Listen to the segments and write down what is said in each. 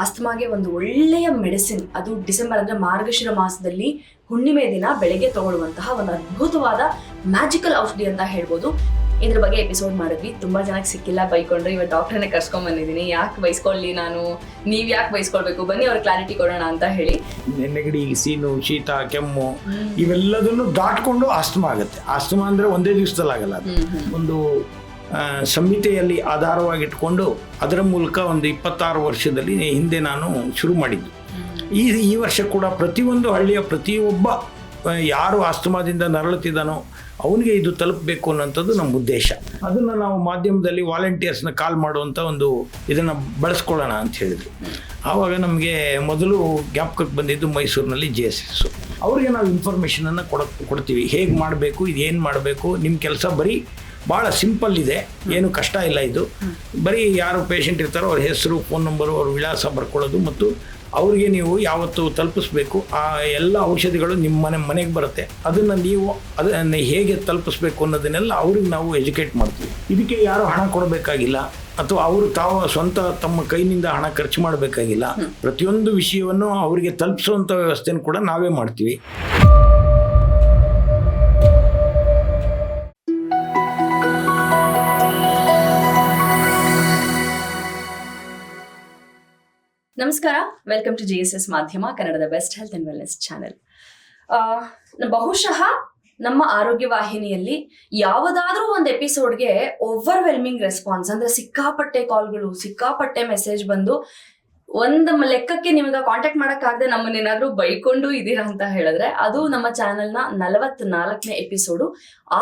ಆಸ್ತಮಾಗೆ ಒಂದು ಒಳ್ಳೆಯ ಮೆಡಿಸಿನ್ ಅದು ಡಿಸೆಂಬರ್ ಅಂದ್ರೆ ಮಾರ್ಗಶಿರ ಮಾಸದಲ್ಲಿ ಹುಣ್ಣಿಮೆ ದಿನ ಬೆಳಗ್ಗೆ ತಗೊಳ್ಳುವಂತಹ ಒಂದು ಅದ್ಭುತವಾದ ಮ್ಯಾಜಿಕಲ್ ಔಷಧಿ ಅಂತ ಹೇಳ್ಬೋದು. ಇದ್ರ ಬಗ್ಗೆ ಎಪಿಸೋಡ್ ಮಾಡಿದ್ವಿ. ತುಂಬಾ ಜನಕ್ಕೆ ಸಿಕ್ಕಿಲ್ಲ ಬೈಕೊಂಡ್ರೆ. ಇವತ್ತು ಡಾಕ್ಟರ್ನೇ ಕರ್ಸ್ಕೊಂಡ್ ಬಂದಿದ್ದೀನಿ. ಯಾಕೆ ಬೈಸ್ಕೊಳ್ಳಿ ನಾನು? ನೀವ್ ಯಾಕೆ ಬೈಸ್ಕೊಳ್ಬೇಕು? ಬನ್ನಿ ಅವ್ರ ಕ್ಲಾರಿಟಿ ಕೊಡೋಣ ಅಂತ ಹೇಳಿ. ನೆಗಡಿ ಸೀನು ಶೀತ ಕೆಮ್ಮು ಇವೆಲ್ಲದನ್ನು ದಾಟ್ಕೊಂಡು ಆಸ್ತಮ ಆಗುತ್ತೆ. ಆಸ್ತಮಾ ಅಂದ್ರೆ ಒಂದೇ ದಿವಸದಲ್ಲಿ ಆಗಲ್ಲ ಒಂದು ಸಂಹಿತೆಯಲ್ಲಿ ಆಧಾರವಾಗಿಟ್ಕೊಂಡು ಅದರ ಮೂಲಕ ಒಂದು ಇಪ್ಪತ್ತಾರು ವರ್ಷದಲ್ಲಿ ಹಿಂದೆ ನಾನು ಶುರು ಮಾಡಿದ್ದು. ಈ ಈ ವರ್ಷ ಕೂಡ ಪ್ರತಿಯೊಂದು ಹಳ್ಳಿಯ ಪ್ರತಿಯೊಬ್ಬ ಯಾರು ಆಸ್ತಮಾದಿಂದ ನರಳುತ್ತಿದ್ದಾನೋ ಅವನಿಗೆ ಇದು ತಲುಪಬೇಕು ಅನ್ನೋಂಥದ್ದು ನಮ್ಮ ಉದ್ದೇಶ. ಅದನ್ನು ನಾವು ಮಾಧ್ಯಮದಲ್ಲಿ ವಾಲಂಟಿಯರ್ಸ್ನ ಕಾಲ್ ಮಾಡುವಂಥ ಒಂದು ಇದನ್ನು ಬಳಸ್ಕೊಳ್ಳೋಣ ಅಂತ ಹೇಳಿದ್ರು. ಆವಾಗ ನಮಗೆ ಮೊದಲು ಜ್ಞಾಪಕಕ್ಕೆ ಬಂದಿದ್ದು ಮೈಸೂರಿನಲ್ಲಿ ಜೆ ಎಸ್ ಎಸ್ಸು ಅವ್ರಿಗೆ ನಾವು ಇನ್ಫಾರ್ಮೇಷನನ್ನು ಕೊಡ, ಕೊಡ್ತೀವಿ. ಹೇಗೆ ಮಾಡಬೇಕು, ಇದು ಏನು ಮಾಡಬೇಕು ನಿಮ್ಮ ಕೆಲಸ ಬರೀ ಭಾಳ ಸಿಂಪಲ್ ಇದೆ. ಏನು ಕಷ್ಟ ಇಲ್ಲ ಇದು. ಬರೀ ಯಾರು ಪೇಷಂಟ್ ಇರ್ತಾರೋ ಅವ್ರ ಹೆಸರು ಫೋನ್ ನಂಬರು ಅವ್ರ ವಿಳಾಸ ಬರ್ಕೊಳ್ಳೋದು ಮತ್ತು ಅವ್ರಿಗೆ ನೀವು ಯಾವತ್ತು ತಲುಪಿಸ್ಬೇಕು. ಆ ಎಲ್ಲ ಔಷಧಿಗಳು ನಿಮ್ಮ ಮನೆ ಮನೆಗೆ ಬರುತ್ತೆ. ಅದನ್ನು ನೀವು ಅದನ್ನು ಹೇಗೆ ತಲುಪಿಸ್ಬೇಕು ಅನ್ನೋದನ್ನೆಲ್ಲ ಅವ್ರಿಗೆ ನಾವು ಎಜುಕೇಟ್ ಮಾಡ್ತೀವಿ. ಇದಕ್ಕೆ ಯಾರು ಹಣ ಕೊಡಬೇಕಾಗಿಲ್ಲ ಅಥವಾ ಅವರು ತಾವು ಸ್ವಂತ ತಮ್ಮ ಕೈನಿಂದ ಹಣ ಖರ್ಚು ಮಾಡಬೇಕಾಗಿಲ್ಲ. ಪ್ರತಿಯೊಂದು ವಿಷಯವನ್ನು ಅವರಿಗೆ ತಲುಪಿಸುವಂಥ ವ್ಯವಸ್ಥೆಯನ್ನು ಕೂಡ ನಾವೇ ಮಾಡ್ತೀವಿ. ನಮಸ್ಕಾರ. Welcome to G S S ಮಾಧ್ಯಮ ಕನ್ನಡದ best health and wellness channel ಬಹುಶಃ ನಮ್ಮ ಆರೋಗ್ಯ ವಾಹಿನಿಯಲ್ಲಿ ಯಾವುದಾದ್ರೂ ಒಂದು ಎಪಿಸೋಡ್ಗೆ ಓವರ್ವೆಲ್ಮಿಂಗ್ ರೆಸ್ಪಾನ್ಸ್ ಅಂದ್ರೆ ಸಿಕ್ಕಾಪಟ್ಟೆ ಕಾಲ್ಗಳು ಸಿಕ್ಕಾಪಟ್ಟೆ ಮೆಸೇಜ್ ಬಂದು ಒಂದು ಲೆಕ್ಕಕ್ಕೆ ನಿಮ್ಗೆ ಕಾಂಟ್ಯಾಕ್ಟ್ ಮಾಡೋಕ್ಕಾಗದೆ ನಮ್ಮನ್ನೇನಾದ್ರೂ ಬೈಕೊಂಡು ಇದೀರಾ ಅಂತ ಹೇಳಿದ್ರೆ ಅದು ನಮ್ಮ ಚಾನೆಲ್ನ ನಲವತ್ ನಾಲ್ಕನೇ ಎಪಿಸೋಡು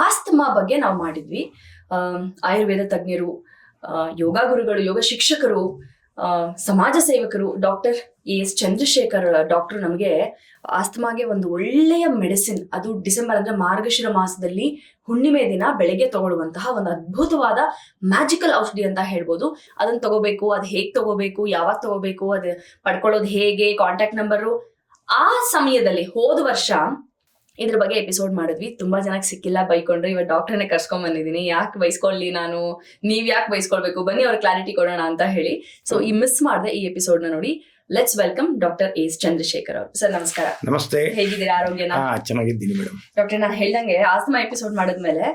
ಆಸ್ತಮಾ ಬಗ್ಗೆ ನಾವು ಮಾಡಿದ್ವಿ. ಆಯುರ್ವೇದ ತಜ್ಞರು ಯೋಗ ಗುರುಗಳು, ಯೋಗ ಶಿಕ್ಷಕರು ಸಮಾಜ ಸೇವಕರು doctor A S Chandrashekhar doctor ನಮಗೆ ಆಸ್ತಮಾಗೆ ಒಂದು ಒಳ್ಳೆಯ ಮೆಡಿಸಿನ್, ಅದು ಡಿಸೆಂಬರ್ ಅಂದ್ರೆ ಮಾರ್ಗಶಿರ ಮಾಸದಲ್ಲಿ ಹುಣ್ಣಿಮೆ ದಿನ ಬೆಳಗ್ಗೆ ತಗೊಳ್ಳುವಂತಹ ಒಂದು ಅದ್ಭುತವಾದ ಮ್ಯಾಜಿಕಲ್ ಔಷಧಿ ಅಂತ ಹೇಳ್ಬೋದು. ಅದನ್ನ ತಗೋಬೇಕು, ಅದು ಹೇಗೆ ತಗೋಬೇಕು, ಯಾವಾಗ ತಗೋಬೇಕು, ಅದು ಪಡ್ಕೊಳ್ಳೋದು ಹೇಗೆ, ಕಾಂಟ್ಯಾಕ್ಟ್ ನಂಬರು. ಆ ಸಮಯದಲ್ಲಿ ಹೋದ ವರ್ಷ ಇದ್ರ ಬಗ್ಗೆ ಎಪಿಸೋಡ್ ಮಾಡಿದ್ವಿ. ತುಂಬಾ ಜನಕ್ಕೆ ಸಿಕ್ಕಿಲ್ಲ ಬೈಕೊಂಡ್ರೆ. ಇವತ್ತು ಡಾಕ್ಟರ್ನೇ ಕರ್ಸ್ಕೊಂಡ್ ಬಂದಿದ್ದೀನಿ. ಯಾಕೆ ಬೈಸ್ಕೊಳ್ಳಿ ನಾನು? ನೀವ್ ಯಾಕೆ ಬೈಸ್ಕೊಳ್ಬೇಕು? ಬನ್ನಿ ಅವ್ರ ಕ್ಲಾರಿಟಿ ಕೊಡೋಣ ಅಂತ ಹೇಳಿ. ಸೊ ಈ ಮಿಸ್ ಮಾಡಿದೆ ಈ ಎಪಿಸೋಡ್ನ ನೋಡಿ. Let's welcome doctor S Chandrashekhar ಅವರು. ಸರ್ ನಮಸ್ಕಾರ. ನಮಸ್ತೆ. ಹೇಗಿದ್ದೀರಾ? ಆರೋಗ್ಯನ? ಚೆನ್ನಾಗಿದ್ದೀನಿ ಮೇಡಮ್. ಡಾಕ್ಟರ್ ನಾನು ಹೇಳ್ದಂಗೆ ಆಸ್ತಮಾ ಎಪಿಸೋಡ್ ಮಾಡಿದ್ಮೇಲೆ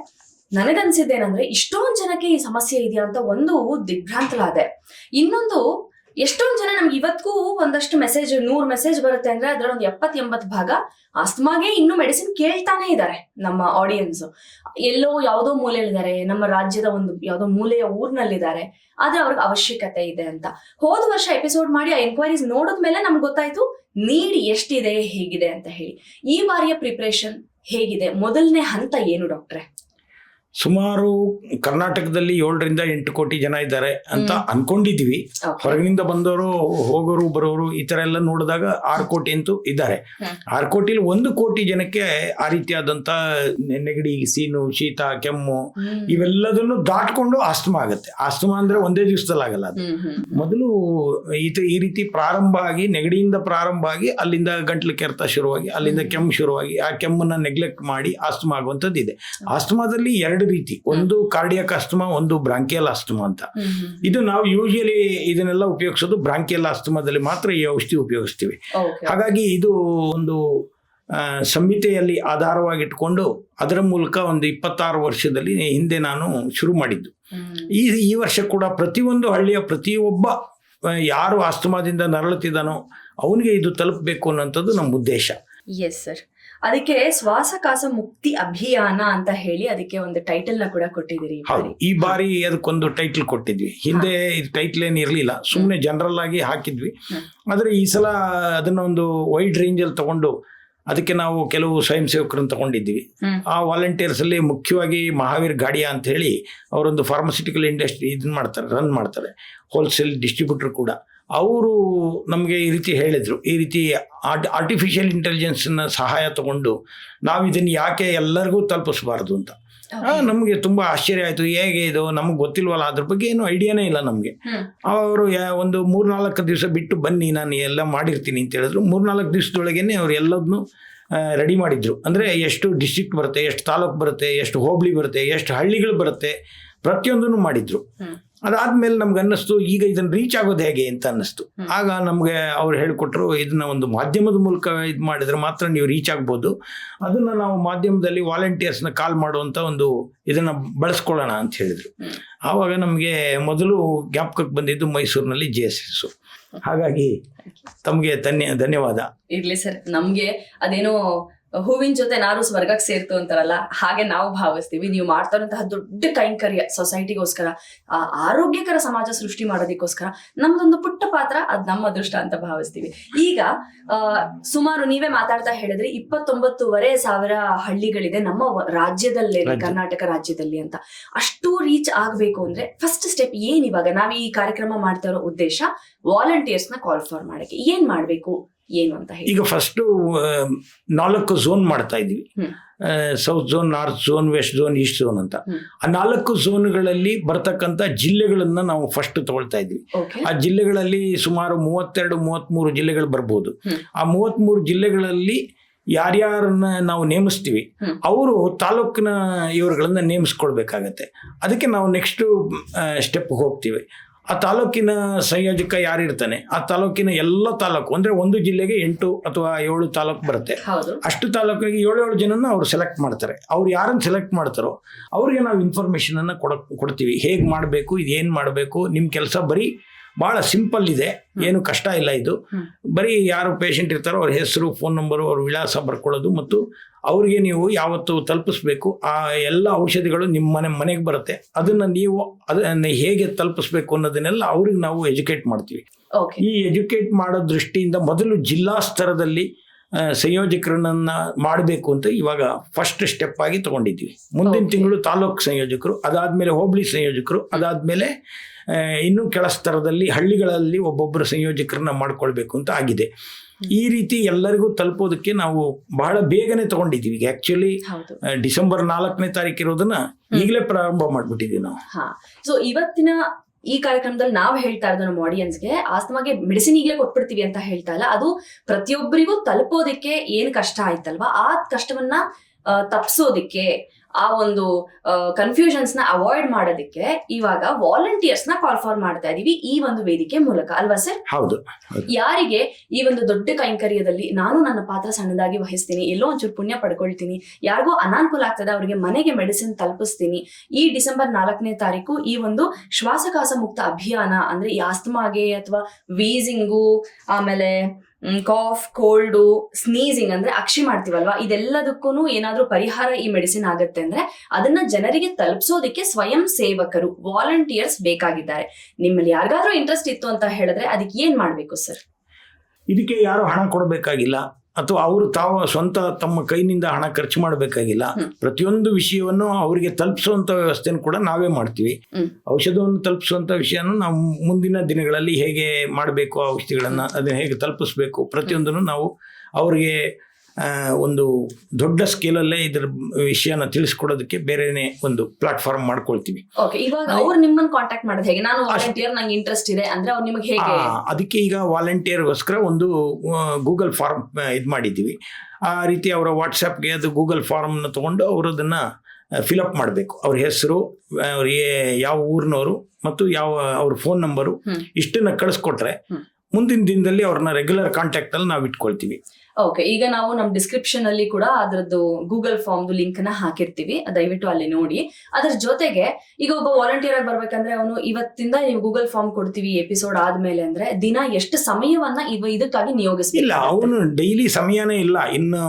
ನನಗನ್ಸಿದ್ದೇನಂದ್ರೆ ಇಷ್ಟೊಂದ್ ಜನಕ್ಕೆ ಈ ಸಮಸ್ಯೆ ಇದೆಯಾ ಅಂತ ಒಂದು ದಿಗ್ಭ್ರಾಂತಲಾದೆ. ಇನ್ನೊಂದು ಎಷ್ಟೊಂದ್ ಜನ ನಮ್ಗೆ ಇವತ್ತಿಗೂ ಒಂದಷ್ಟು ಮೆಸೇಜ್ ನೂರ್ ಮೆಸೇಜ್ ಬರುತ್ತೆ ಅಂದ್ರೆ ಅದ್ರಲ್ಲಿ ಒಂದು ಎಪ್ಪತ್ ಎಂಬತ್ ಭಾಗ ಆಸ್ತಮಾಗೆ ಇನ್ನು ಮೆಡಿಸಿನ್ ಕೇಳ್ತಾನೆ ಇದ್ದಾರೆ ನಮ್ಮ ಆಡಿಯನ್ಸ್ ಎಲ್ಲೋ ಯಾವುದೋ ಮೂಲೆಯಲ್ಲಿದ್ದಾರೆ, ನಮ್ಮ ರಾಜ್ಯದ ಒಂದು ಯಾವುದೋ ಮೂಲೆಯ ಊರ್ನಲ್ಲಿದ್ದಾರೆ, ಆದ್ರೆ ಅವ್ರಿಗೆ ಅವಶ್ಯಕತೆ ಇದೆ ಅಂತ. ಹೋದ ವರ್ಷ ಎಪಿಸೋಡ್ ಮಾಡಿ ಆ ಎನ್ಕ್ವೈರೀಸ್ ನೋಡಿದ್ಮೇಲೆ ನಮ್ಗೆ ಗೊತ್ತಾಯ್ತು, ನೀಡ್ ಎಷ್ಟಿದೆ, ಹೇಗಿದೆ? ಅಂತ ಹೇಳಿ. ಈ ಬಾರಿಯ ಪ್ರಿಪ್ರೇಷನ್ ಹೇಗಿದೆ? ಮೊದಲನೇ ಹಂತ ಏನು, ಡಾಕ್ಟ್ರೆ? ಸುಮಾರು ಕರ್ನಾಟಕದಲ್ಲಿ ಏಳರಿಂದ ಎಂಟು ಕೋಟಿ ಜನ ಇದ್ದಾರೆ ಅಂತ. ಅನ್ಕೊಂಡಿದ್ವಿ. ಹೊರಗಿನಿಂದ ಬಂದವರು ಹೋಗೋರು ಬರೋರು ಈ ತರ ಎಲ್ಲ ನೋಡಿದಾಗ ಆರು ಕೋಟಿ ಅಂತೂ ಇದ್ದಾರೆ. ಆರು ಕೋಟಿಲಿ ಒಂದು ಕೋಟಿ ಜನಕ್ಕೆ ಆ ರೀತಿಯಾದಂತ ನೆಗಡಿ ಸೀನು ಶೀತ ಕೆಮ್ಮು ಇವೆಲ್ಲದನ್ನು ದಾಟ್ಕೊಂಡು ಆಸ್ತಮಾ ಆಗುತ್ತೆ. ಆಸ್ತಮ ಅಂದ್ರೆ ಒಂದೇ ದಿವಸದಲ್ಲಿ ಆಗಲ್ಲ ಅದು ಮೊದಲು ಈತ ಈ ರೀತಿ ಪ್ರಾರಂಭ ಆಗಿ ನೆಗಡಿಯಿಂದ ಪ್ರಾರಂಭ ಆಗಿ ಅಲ್ಲಿಂದ ಗಂಟ್ಲು ಕೆರೆತ ಶುರುವಾಗಿ ಅಲ್ಲಿಂದ ಕೆಮ್ಮು ಶುರುವಾಗಿ ಆ ಕೆಮ್ಮನ್ನ ನೆಗ್ಲೆಕ್ಟ್ ಮಾಡಿ ಆಸ್ತಮಾ ಆಗುವಂಥದ್ದು ಇದೆ ಆಸ್ತಮಾದಲ್ಲಿ ಎರಡು ರೀತಿ. ಒಂದು ಕಾರ್ಡಿಯಕ್ ಆಸ್ತಮಾ ಒಂದು ಬ್ರಾಂಕಿಯಲ್ ಆಸ್ತಮಾ ಅಂತ. ಇದು ನಾವು ಯೂಶಲಿ ಇದನ್ನೆಲ್ಲ ಉಪಯೋಗಿಸೋದು ಬ್ರಾಂಕಿಯಲ್ ಆಸ್ತಮಾದಲ್ಲಿ ಮಾತ್ರ ಈ ಔಷಧಿ ಉಪಯೋಗಿಸ್ತೀವಿ. ಹಾಗಾಗಿ ಇದು ಒಂದು ಸಂಹಿತೆಯಲ್ಲಿ ಆಧಾರವಾಗಿಟ್ಕೊಂಡು ಅದರ ಮೂಲಕ ಒಂದು ಇಪ್ಪತ್ತಾರು ವರ್ಷದಲ್ಲಿ ಹಿಂದೆ ನಾನು ಶುರು ಮಾಡಿದ್ದು. ಈ ಈ ವರ್ಷ ಕೂಡ ಪ್ರತಿಯೊಂದು ಹಳ್ಳಿಯ ಪ್ರತಿಯೊಬ್ಬ ಯಾರು ಆಸ್ತಮಾದಿಂದ ನರಳುತ್ತಿದ್ದಾನೋ ಅವನಿಗೆ ಇದು ತಲುಪಬೇಕು ಅನ್ನೋಂಥದ್ದು ನಮ್ಮ ಉದ್ದೇಶ. ಎಸ್ ಸರ್ ಅದಕ್ಕೆ ಶ್ವಾಸಕಾಸ ಮುಕ್ತಿ ಅಭಿಯಾನ ಅಂತ ಹೇಳಿ ಅದಕ್ಕೆ ಒಂದು ಟೈಟಲ್ನ ಕೂಡ ಕೊಟ್ಟಿದ್ದೀರಿ ಈ ಬಾರಿ. ಅದಕ್ಕೊಂದು ಟೈಟಲ್ ಕೊಟ್ಟಿದ್ವಿ. ಹಿಂದೆ ಟೈಟಲ್ ಟೈಟ್ಲ್ ಏನು ಇರಲಿಲ್ಲ. ಸುಮ್ಮನೆ ಜನರಲ್ ಆಗಿ ಹಾಕಿದ್ವಿ. ಆದರೆ ಈ ಸಲ ಅದನ್ನ ಒಂದು ವೈಡ್ ರೇಂಜಲ್ಲಿ ತಗೊಂಡು ಅದಕ್ಕೆ ನಾವು ಕೆಲವು ಸ್ವಯಂ ಸೇವಕರನ್ನು ತಗೊಂಡಿದ್ವಿ ಆ ವಾಲಂಟಿಯರ್ಸ್ ಅಲ್ಲಿ ಮುಖ್ಯವಾಗಿ ಮಹಾವೀರ್ ಗಾಡಿಯಾ ಅಂತ ಹೇಳಿ ಅವರೊಂದು ಫಾರ್ಮಸ್ಯೂಟಿಕಲ್ ಇಂಡಸ್ಟ್ರಿ ಇದನ್ನ ಮಾಡ್ತಾರೆ ರನ್ ಮಾಡ್ತಾರೆ. ಹೋಲ್ಸೇಲ್ ಡಿಸ್ಟ್ರಿಬ್ಯೂಟರ್ ಕೂಡ. ಅವರು ನಮಗೆ ಈ ರೀತಿ ಹೇಳಿದರು ಈ ರೀತಿ ಆರ್ಟ್ ಆರ್ಟಿಫಿಷಿಯಲ್ ಇಂಟೆಲಿಜೆನ್ಸ್ನ ಸಹಾಯ ತಗೊಂಡು ನಾವು ಇದನ್ನು ಯಾಕೆ ಎಲ್ಲರಿಗೂ ತಲುಪಿಸಬಾರ್ದು ಅಂತ. ನಮಗೆ ತುಂಬ ಆಶ್ಚರ್ಯ ಆಯಿತು ಹೇಗೆ ಇದು ನಮಗೆ ಗೊತ್ತಿಲ್ವಲ್ಲ ಅದ್ರ ಬಗ್ಗೆ ಏನು ಐಡಿಯಾನೇ ಇಲ್ಲ ನಮಗೆ. ಅವರು ಒಂದು ಮೂರ್ನಾಲ್ಕು ದಿವಸ ಬಿಟ್ಟು ಬನ್ನಿ ನಾನು ಎಲ್ಲ ಮಾಡಿರ್ತೀನಿ ಅಂತ ಹೇಳಿದ್ರು. ಮೂರ್ನಾಲ್ಕು ದಿವಸದೊಳಗೇನೆ ಅವ್ರು ಎಲ್ಲದನ್ನು ರೆಡಿ ಮಾಡಿದ್ರು. ಅಂದರೆ ಎಷ್ಟು ಡಿಸ್ಟ್ರಿಕ್ಟ್ ಬರುತ್ತೆ ಎಷ್ಟು ತಾಲೂಕು ಬರುತ್ತೆ ಎಷ್ಟು ಹೋಬಳಿ ಬರುತ್ತೆ ಎಷ್ಟು ಹಳ್ಳಿಗಳು ಬರುತ್ತೆ ಪ್ರತಿಯೊಂದನ್ನು ಮಾಡಿದ್ರು. ಅದಾದ್ಮೇಲೆ ನಮ್ಗೆ ಅನ್ನಿಸ್ತು ಈಗ ಇದನ್ನ ರೀಚ್ ಆಗೋದು ಹೇಗೆ ಅಂತ ಅನ್ನಿಸ್ತು. ಆಗ ನಮಗೆ ಅವ್ರು ಹೇಳಿಕೊಟ್ರು ಇದನ್ನ ಒಂದು ಮಾಧ್ಯಮದ ಮೂಲಕ ಇದು ಮಾಡಿದ್ರೆ ಮಾತ್ರ ನೀವು ರೀಚ್ ಆಗ್ಬೋದು. ಅದನ್ನ ನಾವು ಮಾಧ್ಯಮದಲ್ಲಿ ವಾಲಂಟಿಯರ್ಸ್ನ ಕಾಲ್ ಮಾಡುವಂಥ ಒಂದು ಇದನ್ನ ಬಳಸ್ಕೊಳ್ಳೋಣ ಅಂತ ಹೇಳಿದ್ರು. ಆವಾಗ ನಮಗೆ ಮೊದಲು ಜ್ಞಾಪಕಕ್ಕೆ ಬಂದಿದ್ದು ಮೈಸೂರಿನಲ್ಲಿ ಜೆ ಎಸ್ ಎಸ್ ಹಾಗಾಗಿ ತಮಗೆ ಧನ್ಯ ಧನ್ಯವಾದ. ಇರ್ಲಿ ಸರ್. ನಮಗೆ ಅದೇನೋ ಹೂವಿನ ಜೊತೆ ನಾರು ಸ್ವರ್ಗಕ್ಕೆ ಸೇರ್ತು ಅಂತಾರಲ್ಲ ಹಾಗೆ ನಾವು ಭಾವಿಸ್ತೀವಿ. ನೀವು ಮಾಡ್ತಾ ಇರುವಂತಹ ದೊಡ್ಡ ಕೈಂಕರ್ಯ ಸೊಸೈಟಿಗೋಸ್ಕರ ಆ ಆರೋಗ್ಯಕರ ಸಮಾಜ ಸೃಷ್ಟಿ ಮಾಡೋದಕ್ಕೋಸ್ಕರ ನಮ್ದೊಂದು ಪುಟ್ಟ ಪಾತ್ರ ಅದ್ ನಮ್ಮ ಅದೃಷ್ಟ ಅಂತ ಭಾವಿಸ್ತೀವಿ. ಈಗ ಆ, ಸುಮಾರು ನೀವೇ ಮಾತಾಡ್ತಾ ಹೇಳಿದ್ರಿ ಇಪ್ಪತ್ತೊಂಬತ್ತುವರೆ ಸಾವಿರ ಹಳ್ಳಿಗಳಿದೆ ನಮ್ಮ ರಾಜ್ಯದಲ್ಲೇ ಕರ್ನಾಟಕ ರಾಜ್ಯದಲ್ಲಿ ಅಂತ. ಅಷ್ಟು ರೀಚ್ ಆಗ್ಬೇಕು ಅಂದ್ರೆ ಫಸ್ಟ್ ಸ್ಟೆಪ್ ಏನ್ ಇವಾಗ? ನಾವ್ ಈ ಕಾರ್ಯಕ್ರಮ ಮಾಡ್ತಾ ಇರೋ ಉದ್ದೇಶ ವಾಲಂಟಿಯರ್ಸ್ನ ಕಾಲ್ ಫಾರ್ ಮಾಡಕ್ಕೆ. ಏನ್ ಮಾಡ್ಬೇಕು? ಏನು ಅಂತ ಹೇಳಿ. ಈಗ ಫಸ್ಟು ನಾಲ್ಕು ಝೋನ್ ಮಾಡ್ತಾ ಇದ್ವಿ south zone north zone west zone east zone ಅಂತ. ಆ ನಾಲ್ಕು ಝೋನ್ಗಳಲ್ಲಿ ಬರ್ತಕ್ಕಂಥ ಜಿಲ್ಲೆಗಳನ್ನ ನಾವು ಫಸ್ಟ್ ತಗೊಳ್ತಾ ಇದ್ವಿ ಆ ಜಿಲ್ಲೆಗಳಲ್ಲಿ ಸುಮಾರು ಮೂವತ್ತೆರಡು ಮೂವತ್ತ್ಮೂರು ಜಿಲ್ಲೆಗಳು ಬರ್ಬೋದು. ಆ ಮೂವತ್ತ್ಮೂರು ಜಿಲ್ಲೆಗಳಲ್ಲಿ ಯಾರ್ಯಾರನ್ನ ನಾವು ನೇಮಿಸ್ತೀವಿ ಅವರು ತಾಲೂಕಿನ ಇವರುಗಳನ್ನ ನೇಮಿಸ್ಕೊಳ್ಬೇಕಾಗತ್ತೆ. ಅದಕ್ಕೆ ನಾವು ನೆಕ್ಸ್ಟ್ ಸ್ಟೆಪ್ ಹೋಗ್ತೀವಿ. ಆ ತಾಲೂಕಿನ ಸಂಯೋಜಕ ಯಾರಿರ್ತಾನೆ ಆ ತಾಲೂಕಿನ ಎಲ್ಲ ತಾಲೂಕು ಅಂದ್ರೆ ಒಂದು ಜಿಲ್ಲೆಗೆ ಎಂಟು ಅಥವಾ ಏಳು ತಾಲೂಕು ಬರುತ್ತೆ. ಅಷ್ಟು ತಾಲೂಕಿಗೆ ಏಳು ಏಳು ಜನನ ಅವ್ರು ಸೆಲೆಕ್ಟ್ ಮಾಡ್ತಾರೆ. ಅವ್ರು ಯಾರನ್ನು ಸೆಲೆಕ್ಟ್ ಮಾಡ್ತಾರೋ ಅವ್ರಿಗೆ ನಾವು ಇನ್ಫಾರ್ಮೇಷನ್ ಅನ್ನ ಕೊಡ ಕೊಡ್ತೀವಿ. ಹೇಗೆ ಮಾಡಬೇಕು ಇದು ಏನು ಮಾಡಬೇಕು ನಿಮ್ಮ ಕೆಲಸ ಬರೀ ಭಾಳ ಸಿಂಪಲ್ ಇದೆ. ಏನು ಕಷ್ಟ ಇಲ್ಲ ಇದು. ಬರೀ ಯಾರು ಪೇಷಂಟ್ ಇರ್ತಾರೋ ಅವ್ರ ಹೆಸರು ಫೋನ್ ನಂಬರು ಅವ್ರ ವಿಳಾಸ ಬರ್ಕೊಳ್ಳೋದು ಮತ್ತು ಅವ್ರಿಗೆ ನೀವು ಯಾವತ್ತು ತಲುಪಿಸ್ಬೇಕು. ಆ ಎಲ್ಲ ಔಷಧಿಗಳು ನಿಮ್ಮ ಮನೆ ಮನೆಗೆ ಬರುತ್ತೆ. ಅದನ್ನು ನೀವು ಅದನ್ನು ಹೇಗೆ ತಲುಪಿಸ್ಬೇಕು ಅನ್ನೋದನ್ನೆಲ್ಲ ಅವ್ರಿಗೆ ನಾವು ಎಜುಕೇಟ್ ಮಾಡ್ತೀವಿ. ಈ ಎಜುಕೇಟ್ ಮಾಡೋ ದೃಷ್ಟಿಯಿಂದ ಮೊದಲು ಜಿಲ್ಲಾ ಸ್ತರದಲ್ಲಿ ಸಂಯೋಜಕರನ್ನ ಮಾಡಬೇಕು ಅಂತ ಇವಾಗ ಫಸ್ಟ್ ಸ್ಟೆಪ್ ಆಗಿ ತಗೊಂಡಿದ್ವಿ ಮುಂದಿನ ತಿಂಗಳು ತಾಲೂಕು ಸಂಯೋಜಕರು ಅದಾದಮೇಲೆ ಹೋಬಳಿ ಸಂಯೋಜಕರು ಅದಾದಮೇಲೆ ಇನ್ನೂ ಇನ್ನು ಕೆಳ ಸ್ತರದಲ್ಲಿ ಹಳ್ಳಿಗಳಲ್ಲಿ ಒಬ್ಬೊಬ್ಬರು ಸಂಯೋಜಕರನ್ನ ಮಾಡ್ಕೊಳ್ಬೇಕು ಅಂತ ಆಗಿದೆ. ಈ ರೀತಿ ಎಲ್ಲರಿಗೂ ತಲುಪೋದಕ್ಕೆ ನಾವು ಬಹಳ ಬೇಗನೆ ತಗೊಂಡಿದ್ದೀವಿ. ಈಗ ಆಕ್ಚುಲಿ ಡಿಸೆಂಬರ್ ನಾಲ್ಕನೇ ತಾರೀಕು ಇರೋದನ್ನ ಈಗಲೇ ಪ್ರಾರಂಭ ಮಾಡ್ಬಿಟ್ಟಿದ್ದೀವಿ ನಾವು. ಹಾ. ಸೊ ಇವತ್ತಿನ ಈ ಕಾರ್ಯಕ್ರಮದಲ್ಲಿ ನಾವು ಹೇಳ್ತಾ ಇರೋದು ನಮ್ಮ ಆಡಿಯನ್ಸ್ಗೆ ಆಸ್ತಮಾಗೆ ಮೆಡಿಸಿನ್ ಈಗಲೇ ಕೊಟ್ಬಿಡ್ತೀವಿ ಅಂತ ಹೇಳ್ತಾ ಇಲ್ಲ. ಅದು ಪ್ರತಿಯೊಬ್ಬರಿಗೂ ತಲುಪೋದಕ್ಕೆ ಏನ್ ಕಷ್ಟ ಆಯ್ತಲ್ವಾ? ಆ ಕಷ್ಟವನ್ನ ತಪ್ಪಿಸೋದಕ್ಕೆ ತಪ್ಸೋದಿಕ್ಕೆ ಆ ಒಂದು ಕನ್ಫ್ಯೂಷನ್ಸ್ನ ಅವಾಯ್ಡ್ ಮಾಡೋದಕ್ಕೆ ಇವಾಗ ವಾಲಂಟಿಯರ್ಸ್ನ ಕಾಲ್ ಫಾರ್ ಮಾಡ್ತಾ ಇದೀವಿ ಈ ಒಂದು ವೇದಿಕೆ ಮೂಲಕ. ಅಲ್ವಾ ಸರ್ ಹೌದು. ಯಾರಿಗೆ ಈ ಒಂದು ದೊಡ್ಡ ಕೈಂಕರ್ಯದಲ್ಲಿ ನಾನು ನನ್ನ ಪಾತ್ರ ಸಣ್ಣದಾಗಿ ವಹಿಸ್ತೀನಿ ಎಲ್ಲೋ ಒಂಚೂರು ಪುಣ್ಯ ಪಡ್ಕೊಳ್ತೀನಿ ಯಾರಿಗೋ ಅನಾನುಕೂಲ ಆಗ್ತದೆ ಅವರಿಗೆ ಮನೆಗೆ ಮೆಡಿಸಿನ್ ತಲುಪಿಸ್ತೀನಿ ಈ ಡಿಸೆಂಬರ್ ನಾಲ್ಕನೇ ತಾರೀಕು ಈ ಒಂದು ಶ್ವಾಸಕಾಸ ಮುಕ್ತ ಅಭಿಯಾನ ಅಂದ್ರೆ ಯಾಸ್ತಮಾಗೆ ಅಥವಾ ವೀಸಿಂಗು ಆಮೇಲೆ ಕಾಫ್ ಕೋಲ್ಡು ಸ್ನೀಸಿಂಗ್ ಅಂದ್ರೆ ಅಕ್ಷಿ ಮಾಡ್ತೀವಲ್ವಾ? ಇದೆಲ್ಲದಕ್ಕೂ ಏನಾದ್ರೂ ಪರಿಹಾರ ಈ ಮೆಡಿಸಿನ್ ಆಗತ್ತೆ ಅಂದ್ರೆ ಅದನ್ನ ಜನರಿಗೆ ತಲುಪಿಸೋದಕ್ಕೆ ಸ್ವಯಂ ಸೇವಕರು ವಾಲಂಟಿಯರ್ಸ್ ಬೇಕಾಗಿದ್ದಾರೆ. ನಿಮ್ಮಲ್ಲಿ ಯಾರಿಗಾದ್ರೂ ಇಂಟ್ರೆಸ್ಟ್ ಇತ್ತು ಅಂತ ಹೇಳಿದ್ರೆ ಅದಕ್ಕೆ ಏನ್ ಮಾಡ್ಬೇಕು ಸರ್ ಇದಕ್ಕೆ ಯಾರು ಹಣ ಕೊಡಬೇಕಾಗಿಲ್ಲ. ಅಥವಾ ಅವರು ತಾವು ಸ್ವಂತ ತಮ್ಮ ಕೈನಿಂದ ಹಣ ಖರ್ಚು ಮಾಡಬೇಕಾಗಿಲ್ಲ. ಪ್ರತಿಯೊಂದು ವಿಷಯವನ್ನು ಅವರಿಗೆ ತಲುಪಿಸುವಂತ ವ್ಯವಸ್ಥೆಯನ್ನು ಕೂಡ ನಾವೇ ಮಾಡ್ತೀವಿ. ಔಷಧವನ್ನು ತಲುಪಿಸುವಂತ ವಿಷಯನ ನಾವು ಮುಂದಿನ ದಿನಗಳಲ್ಲಿ ಹೇಗೆ ಮಾಡಬೇಕು ಆ ಔಷಧಿಗಳನ್ನ ಅದನ್ನ ಹೇಗೆ ತಲುಪಿಸ್ಬೇಕು ಪ್ರತಿಯೊಂದನ್ನು ನಾವು ಅವರಿಗೆ ಒಂದು ದೊಡ್ಡ ಸ್ಕೇಲಲ್ಲೇ ಇದ್ರ ವಿಷಯನ ತಿಳಿಸ್ಕೊಡೋದಕ್ಕೆ ಬೇರೆನೆ ಒಂದು ಪ್ಲಾಟ್ಫಾರ್ಮ್ ಮಾಡ್ಕೊಳ್ತೀವಿ. ಓಕೆ ಈಗ ಅವ್ರು ನಿಮ್ಮನ್ನ ಕಾಂಟ್ಯಾಕ್ಟ್ ಮಾಡೋದು ಹೇಗೆ? ನಾನು ವಾಲಂಟಿಯರ್ ನಂಗೆ ಇಂಟ್ರೆಸ್ಟ್ ಇದೆ ಅಂದ್ರೆ ಅವ್ರು ನಿಮಗೆ ಹೇಗೆ? ಅದಕ್ಕೆ ಈಗ ವಾಲಂಟಿಯರ್ಗೋಸ್ಕರ ಒಂದು ಗೂಗಲ್ ಫಾರ್ಮ್ ಇದು ಮಾಡಿದ್ದೀವಿ. ಆ ರೀತಿ ಅವರ ವಾಟ್ಸಪ್ಗೆ ಅದು ಗೂಗಲ್ ಫಾರ್ಮ್ನ ತಗೊಂಡು ಅವರು ಅದನ್ನು ಫಿಲಪ್ ಮಾಡಬೇಕು. ಅವ್ರ ಹೆಸರು ಅವ್ರಿಗೆ ಯಾವ ಊರಿನವರು ಮತ್ತು ಯಾವ ಅವ್ರ ಫೋನ್ ನಂಬರು. ಇಷ್ಟನ್ನ ಕಳಿಸ್ಕೊಟ್ರೆ. ಮುಂದಿನ ದಿನದಲ್ಲಿ ಅವ್ರನ್ನ ರೆಗ್ಯುಲರ್ ಕಾಂಟ್ಯಾಕ್ಟಲ್ಲಿ ನಾವು ಇಟ್ಕೊಳ್ತೀವಿ. ಓಕೆ ಈಗ ನಾವು ನಮ್ಮ ಡಿಸ್ಕ್ರಿಪ್ಷನ್ ಅಲ್ಲಿ ಕೂಡ ಅದರದ್ದು ಗೂಗಲ್ ಫಾರ್ಮ್ದು ಲಿಂಕ್ನ ಹಾಕಿರ್ತೀವಿ. ದಯವಿಟ್ಟು ಅಲ್ಲಿ ನೋಡಿ. ಅದ್ರ ಜೊತೆಗೆ ಈಗ ಒಬ್ಬ ವಾಲಂಟಿಯರ್ ಆಗಿ ಬರ್ಬೇಕಂದ್ರೆ ಅವನು ಇವತ್ತಿಂದ ನೀವು ಗೂಗಲ್ ಫಾರ್ಮ್ ಕೊಡ್ತೀವಿ ಎಪಿಸೋಡ್ ಆದ್ಮೇಲೆ ಅಂದ್ರೆ ದಿನ ಎಷ್ಟು ಸಮಯವನ್ನ ಇವ ಇದಕ್ಕಾಗಿ ಇಲ್ಲ ಅವನು ಡೈಲಿ ಸಮಯನೇ ಇಲ್ಲ. ಇನ್ನು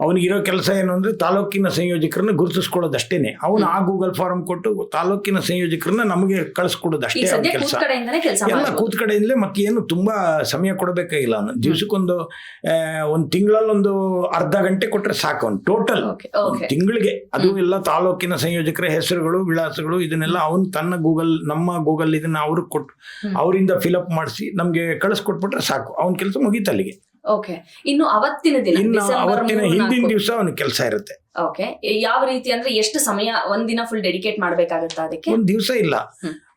ಅವನಿಗಿರೋ ಕೆಲಸ ಏನು ಅಂದ್ರೆ ತಾಲೂಕಿನ ಸಂಯೋಜಕರನ್ನ ಗುರುತಿಸ್ಕೊಳ್ಳೋದು ಅಷ್ಟೇನೆ ಅವನು ಆ ಗೂಗಲ್ ಫಾರ್ಮ್ ಕೊಟ್ಟು ತಾಲೂಕಿನ ಸಂಯೋಜಕರನ್ನ ನಮಗೆ ಕಳಿಸ್ಕೊಡೋದು ಅಷ್ಟೇ ಕೆಲಸ. ಕೂತ್ ಕಡೆಯಿಂದಲೇ ಮತ್ತೆ ಏನು ತುಂಬಾ ಸಮಯ ಕೊಡಬೇಕಾಗಿಲ್ಲ ಅವನು. ದಿವಸಕ್ಕೊಂದು ಒಂದು ತಿಂಗಳಲ್ಲೊಂದು ಅರ್ಧ ಗಂಟೆ ಕೊಟ್ರೆ ಸಾಕು ಅವ್ನು. ಟೋಟಲ್ ತಿಂಗಳಿಗೆ. ಅದು ಎಲ್ಲ ತಾಲೂಕಿನ ಸಂಯೋಜಕರ ಹೆಸರುಗಳು ವಿಳಾಸಗಳು ಇದನ್ನೆಲ್ಲ ಅವನು ತನ್ನ ಗೂಗಲ್ ನಮ್ಮ ಗೂಗಲ್ ಇದನ್ನ ಅವ್ರಿಗೆ ಕೊಟ್ಟು. ಅವರಿಂದ ಫಿಲಪ್ ಮಾಡಿಸಿ ನಮಗೆ ಕಳಿಸ್ಕೊಟ್ಬಿಟ್ರೆ ಸಾಕು. ಅವನ ಕೆಲಸ ಮುಗೀತು ಅಲ್ಲಿಗೆ. ಓಕೆ ಇನ್ನು ಅವತ್ತಿನ ದಿನ ಅವತ್ತಿನ ಹಿಂದಿನ. ದಿವಸ ಅವನ ಕೆಲಸ ಇರುತ್ತೆ. ಓಕೆ ಯಾವ ರೀತಿ ಅಂದ್ರೆ ಎಷ್ಟು ಸಮಯ ಒಂದಿನ ಫುಲ್ ಡೆಡಿಕೇಟ್ ಮಾಡ್ಬೇಕಾಗತ್ತಾ ಅದಕ್ಕೆ? ಒಂದ್ ದಿವಸ ಇಲ್ಲ.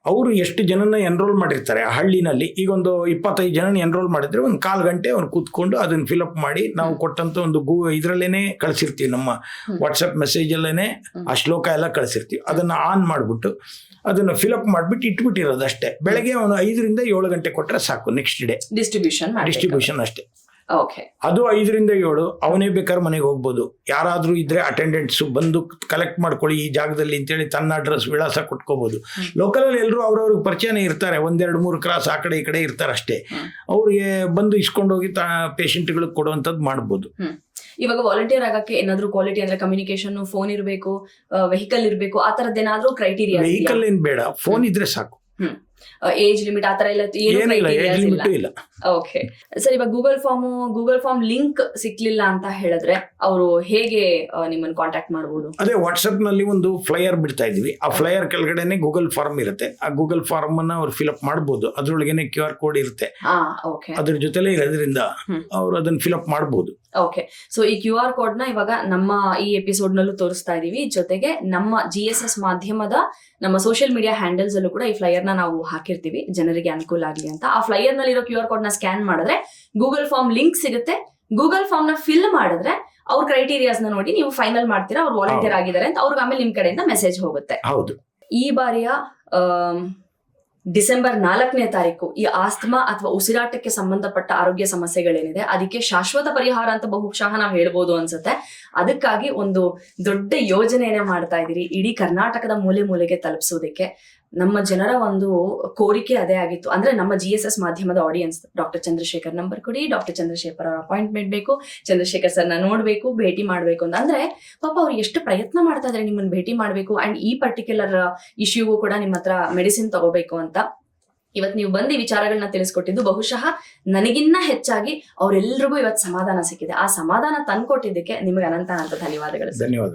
ಅವರು ಎಷ್ಟು ಜನನ ಎನ್ರೋಲ್ ಮಾಡಿರ್ತಾರೆ? ಆ ಹಳ್ಳಿನಲ್ಲಿ ಈಗ ಒಂದು ಇಪ್ಪತ್ತೈದು ಜನ ಎನ್ರೋಲ್ ಮಾಡಿದ್ರೆ ಒಂದು ಕಾಲು ಗಂಟೆ ಅವ್ನು ಕೂತ್ಕೊಂಡು ಅದನ್ನ ಫಿಲಪ್ ಮಾಡಿ ನಾವು ಕೊಟ್ಟಂತ ಒಂದು ಗೂ ಇದರಲ್ಲೇನೆ ಕಳಿಸಿರ್ತೀವಿ ನಮ್ಮ. ವಾಟ್ಸಪ್ ಮೆಸೇಜಲ್ಲೇ. ಆ ಶ್ಲೋಕ ಎಲ್ಲ ಕಳಿಸಿರ್ತೀವಿ. ಅದನ್ನ ಆನ್ ಮಾಡಿಬಿಟ್ಟು ಅದನ್ನ ಫಿಲಪ್ ಮಾಡಿಬಿಟ್ಟು ಇಟ್ಬಿಟ್ಟಿರೋದು ಅಷ್ಟೇ ಬೆಳಗ್ಗೆ ಅವನು ಐದರಿಂದ ಏಳು ಗಂಟೆ ಕೊಟ್ಟರೆ ಸಾಕು ನೆಕ್ಸ್ಟ್ ಡೇ ಡಿಸ್ಟ್ರಿಬ್ಯೂಷನ್ ಡಿಸ್ಟ್ರಿಬ್ಯೂಷನ್ ಅಷ್ಟೇ. ಅದು ಐದರಿಂದ ಏಳು ಅವನೇ ಬೇಕಾದ್ರೆ ಮನೆಗೆ ಹೋಗ್ಬೋದು. ಯಾರಾದರೂ ಇದ್ರೆ ಅಟೆಂಡೆಂಟ್ಸ್ ಬಂದು ಕಲೆಕ್ಟ್ ಮಾಡ್ಕೊಳ್ಳಿ ಈ ಜಾಗದಲ್ಲಿ ಅಂತೇಳಿ ತನ್ನ ಅಡ್ರೆಸ್ ವಿಳಾಸ ಕೊಟ್ಕೋಬಹುದು ಲೋಕಲ್ ಲೋಕಲಲ್ಲಿ ಎಲ್ಲರೂ ಅವ್ರವ್ರಿಗೆ ಪರಿಚಯನೇ ಇರ್ತಾರೆ. ಒಂದೆರಡು ಮೂರು ಕ್ರಾಸ್ ಆ ಕಡೆ ಈ ಕಡೆ ಇರ್ತಾರೆ ಅಷ್ಟೇ. ಅವ್ರಿಗೆ ಬಂದು ಇಸ್ಕೊಂಡೋಗಿ ತಾ ಪೇಷಂಟ್ಗಳಿಗೆ ಕೊಡುವಂಥದ್ದು ಮಾಡ್ಬೋದು. ಇವಾಗ ವಾಲಂಟಿಯರ್ ಆಗಕ್ಕೆ ಏನಾದ್ರು ಕ್ವಾಲಿಟಿ ಅಂದ್ರೆ ಕಮ್ಯುನಿಕೇಶನ್ ಫೋನ್ ಇರಬೇಕು ವೆಹಿಕಲ್ ಇರಬೇಕು ಆ ತರದ್ದೇನಾದ್ರೂ ಕ್ರೈಟೀರಿಯಾ ವೆಹಿಕಲ್ ಏನ್ ಬೇಡ. ಫೋನ್ ಇದ್ರೆ ಸಾಕು. ಏಜ್ ಲಿಮಿಟ್ ಆ ತರ ಎಲ್ಲ ಏನು ಏನಿಲ್ಲ ಏಜ್ ಇಲ್ಲ ಲಿಮಿಟ್ ಇಲ್ಲ. ಓಕೆ ಸರ್ ಇವಾಗ Google form Google form link ಸಿಕ್ಲಿಲ್ಲ ಅಂತ ಹೇಳಿದ್ರೆ ಅವರು ಹೇಗೆ ಆ, ನಿಮ್ಮನ್ನ ಕಾಂಟ್ಯಾಕ್ಟ್ ಮಾಡಬಹುದು ಅದೇ ವಾಟ್ಸಪ್ನಲ್ಲಿ ಒಂದು ಫ್ಲೈಯರ್ ಬಿಡ್ತಾ ಇದೀವಿ ಆ ಫ್ಲೈಯರ್ ಕೆಳಗಡೆನೆ ಗೂಗಲ್ ಫಾರ್ಮ್ ಇರುತ್ತೆ. ಆ ಗೂಗಲ್ ಫಾರ್ಮ್ ಅನ್ನ ಅವ್ರು ಫಿಲಪ್ ಮಾಡ್ಬೋದು. ಅದ್ರೊಳಗೇನೆ ಕ್ಯೂ ಆರ್ ಕೋಡ್ ಇರುತ್ತೆ. ಹಾ ಓಕೆ ಅದ್ರ ಜೊತೆಲೇ ಇರೋದ್ರಿಂದ ಹ್ಮ್. ಅವ್ರು ಅದನ್ನ ಅಪ್ ಮಾಡ್ಬೋದು. ಓಕೆ ಸೊ ಈ ಕ್ಯೂ ಆರ್ ಕೋಡ್ನ ಇವಾಗ ನಮ್ಮ ಈ ಎಪಿಸೋಡ್ ನಲ್ಲೂ ತೋರಿಸ್ತಾ ಇದೀವಿ. ಜೊತೆಗೆ ನಮ್ಮ ಜಿ ಎಸ್ ಎಸ್ ಮಾಧ್ಯಮದ ನಮ್ಮ ಸೋಷಿಯಲ್ ಮೀಡಿಯಾ ಹ್ಯಾಂಡಲ್ಸ್ ಅಲ್ಲೂ ಕೂಡ ಈ ಫ್ಲೈಯರ್ನ ನಾವು ಹಾಕಿರ್ತೀವಿ. ಜನರಿಗೆ ಅನುಕೂಲ ಆಗಲಿ ಅಂತ. ಆ ಫ್ಲೈಯರ್ ನಲ್ಲಿರೋ ಕ್ಯೂ ಆರ್ ಕೋಡ್ನ ಸ್ಕ್ಯಾನ್ ಮಾಡಿದ್ರೆ ಗೂಗಲ್ ಫಾರ್ಮ್ ಲಿಂಕ್ ಸಿಗುತ್ತೆ. ಗೂಗಲ್ ಫಾರ್ಮ್ನ ಫಿಲ್ ಮಾಡಿದ್ರೆ ಅವ್ರ ಕ್ರೈಟೀರಿಯಾಸ್ನ ನೋಡಿ ನೀವು ಫೈನಲ್ ಮಾಡ್ತೀರಾ. ಅವ್ರು ವಾಲಂಟಿಯರ್ ಆಗಿದ್ದಾರೆ ಅಂತ. ಅವ್ರಿಗೆ ಆಮೇಲೆ ನಿಮ್ ಕಡೆಯಿಂದ ಮೆಸೇಜ್ ಹೋಗುತ್ತೆ. ಹೌದು. ಈ ಬಾರಿಯ ಡಿಸೆಂಬರ್ ನಾಲ್ಕನೇ ತಾರೀಕು ಈ ಆಸ್ತಮಾ ಅಥವಾ ಉಸಿರಾಟಕ್ಕೆ ಸಂಬಂಧಪಟ್ಟ ಆರೋಗ್ಯ ಸಮಸ್ಯೆಗಳೇನಿದೆ, ಅದಕ್ಕೆ ಶಾಶ್ವತ ಪರಿಹಾರ ಅಂತ ಬಹುಶಃ ನಾವು ಹೇಳ್ಬೋದು ಅನ್ಸುತ್ತೆ. ಅದಕ್ಕಾಗಿ ಒಂದು ದೊಡ್ಡ ಯೋಜನೆಯನ್ನ ಮಾಡ್ತಾ ಇದ್ದೀರಿ. ಇಡೀ ಕರ್ನಾಟಕದ ಮೂಲೆ ಮೂಲೆಗೆ ತಲುಪಿಸೋದಕ್ಕೆ. ನಮ್ಮ ಜನರ ಒಂದು ಕೋರಿಕೆ ಅದೇ ಆಗಿತ್ತು. ಅಂದ್ರೆ ನಮ್ಮ ಜಿ ಎಸ್ ಎಸ್ ಮಾಧ್ಯಮದ ಆಡಿಯನ್ಸ್ ಡಾಕ್ಟರ್ ಚಂದ್ರಶೇಖರ್ ನಂಬರ್ ಕೊಡಿ ಡಾಕ್ಟರ್ ಚಂದ್ರಶೇಖರ್ ಅವರ ಅಪಾಯಿಂಟ್ಮೆಂಟ್ ಬೇಕು, ಚಂದ್ರಶೇಖರ್ ಸರ್ನ ನೋಡ್ಬೇಕು, ಭೇಟಿ ಮಾಡ್ಬೇಕು ಅಂತ. ಅಂದ್ರೆ ಪಾಪ ಅವ್ರು ಎಷ್ಟು ಪ್ರಯತ್ನ ಮಾಡ್ತಾ ಇದ್ರೆ ನಿಮ್ಮನ್ನ ಭೇಟಿ ಮಾಡ್ಬೇಕು ಅಂಡ್ ಈ ಪರ್ಟಿಕ್ಯುಲರ್ ಇಶ್ಯೂಗೂ ಕೂಡ ನಿಮ್ಮ ಹತ್ರ ಮೆಡಿಸಿನ್ ತಗೋಬೇಕು ಅಂತ. ಇವತ್ತು ನೀವು ಬಂದು ವಿಚಾರಗಳನ್ನ ತಿಳಿಸ್ಕೊಟ್ಟಿದ್ದು ಬಹುಶಃ ನನಗಿನ್ನ ಹೆಚ್ಚಾಗಿ ಅವರೆಲ್ರಿಗೂ ಇವತ್ತು ಸಮಾಧಾನ ಸಿಕ್ಕಿದೆ. ಆ ಸಮಾಧಾನ ತಂದ್ಕೊಟ್ಟಿದ್ದಕ್ಕೆ ನಿಮಗೆ ಅನಂತ ಅನಂತ ಧನ್ಯವಾದಗಳು ಧನ್ಯವಾದ